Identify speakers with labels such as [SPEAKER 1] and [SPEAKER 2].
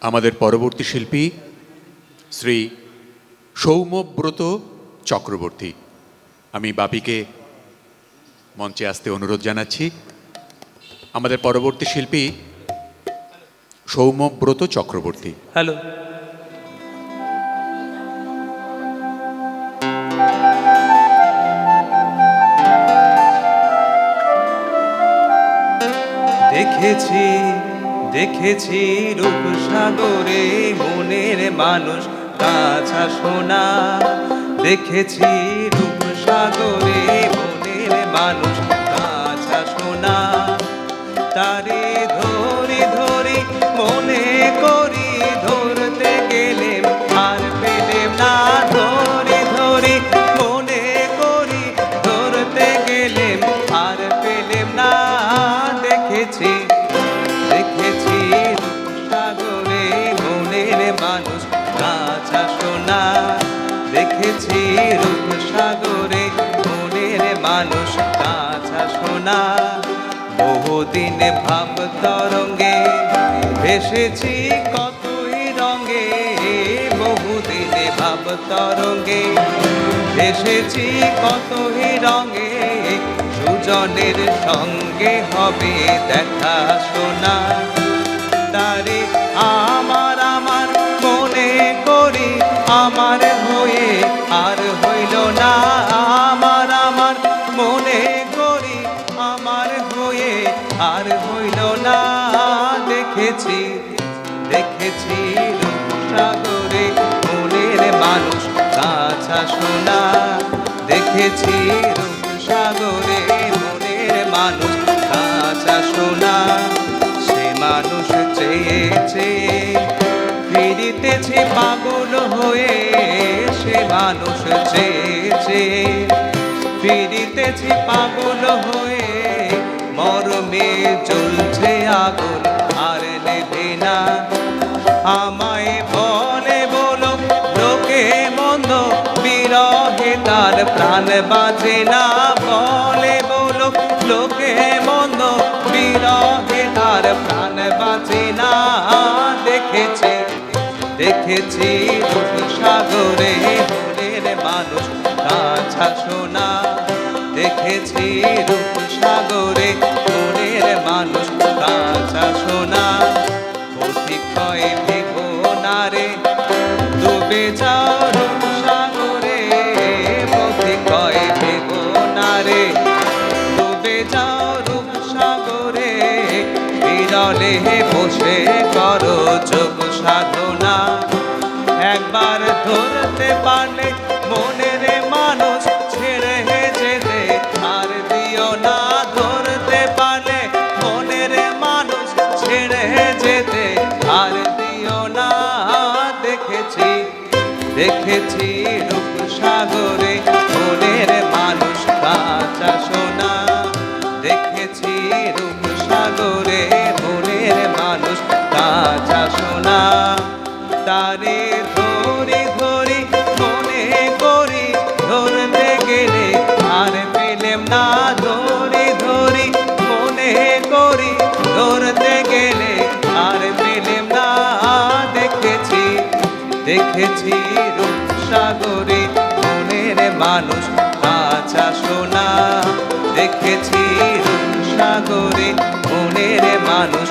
[SPEAKER 1] আমাদের পরবর্তী শিল্পী শ্রী সৌম্যব্রত চক্রবর্তী। আমি বাপিকে মঞ্চে আসতে অনুরোধ জানাচ্ছি। আমাদের পরবর্তী শিল্পী সৌম্যব্রত চক্রবর্তী।
[SPEAKER 2] হ্যালো। দেখেছি দেখেছি রূপ সাগরে মনের মানুষ কাছা সোনা। দেখেছি রূপ সাগরে মনের মানুষ কাছা সোনা। তারে ধরে ধরে মনে করি দেখেছি রূপ সাগরে মনের মানুষ কাছা সোনা। বহুদিন ভাব তরঙ্গে ভেসেছি কতই রঙে, বহুদিন ভাব তরঙ্গে ভেসেছি কতই রঙে, সুজনের সঙ্গে হবে দেখা শোনা। দেখেছি সাগরে মনের মানুষ কাছা শোনা দেখেছি সাগরে মনের মানুষ কাছা শোনা সে মানুষ চেয়ে চেয়ে ফিরিতেছে পাগল হয়ে। সে মানুষ চেয়ে চেয়ে ফিরিতেছি পাগল হয়ে। মরমে জ্বলছে আগুন আর নেবে না। আমায় বলে বলো, লোকে মন্দ বিরহে, তার প্রাণ বাজে না বলে বলো, লোকে মন্দ বিরহে, তার প্রাণ বাজে না। দেখেছে, দেখেছি সাগরে মনের মানুষ কাছা সোনা। দেখেছি রূপ সাগরে ডুবে রে রূপ সাগরে অতিক্ষয় ভেগো নারে। ডুবে যাও রূপ সাগরে, বিরলে বসে করো যোগ সাধনা। একবার ধরতে পারলে মনের মানুষ দেখেছি রূপ সাগরে মনের মানুষ কাঁচা সোনা। দেখেছি রূপ সাগরে মনের মানুষ কাঁচা সোনা। তারে ধরি ধরি মনে করি, ধরতে গেলে আর পেলেম না। ধরি ধরি মনে করি, ধরতে গেলে আর পেলেম না। দেখেছি দেখেছি সাগরে মনের মানুষ কাঁচা সোনা দেখেছি সাগরে মনের মানুষ